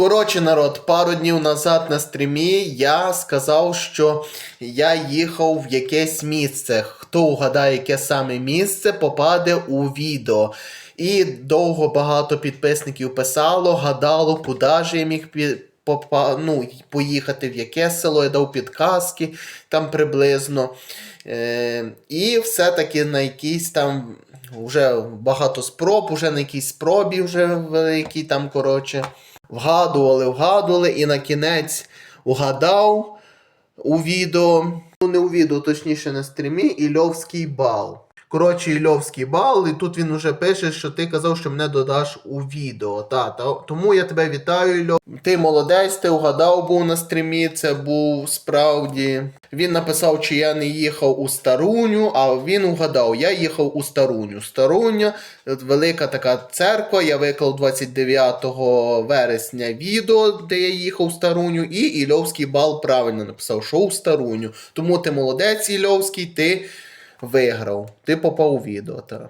Коротше, народ, пару днів назад на стрімі я сказав, що я їхав в якесь місце. Хто угадає, яке саме місце, попаде у відео. І довго багато підписників писало, гадало, куди ж я міг попа- ну, поїхати, в яке село, я дав підказки там приблизно. Е, і все-таки на якийсь там вже багато спроб, вже на якійсь спробі вже великій там, коротше. Вгадували, вгадували, і на кінець угадав у відео. Ну, не у відео, точніше на стрімі, Ільовський бал. Коротше, Ільовський бал, і тут він уже пише, що ти казав, що мене додаш у відео. Та, та, тому я тебе вітаю, Ільов. Ти молодець, ти угадав був на стрімі, це був справді. Він написав, чи я не їхав у Старуню, а він угадав, я їхав у Старуню. Старуня, велика така церква, я виклав 29 вересня відео, де я їхав у Старуню, і Ільовський бал правильно написав, що у Старуню. Тому ти молодець, Ільовський, ти виграв. Ти попав у відео. Та.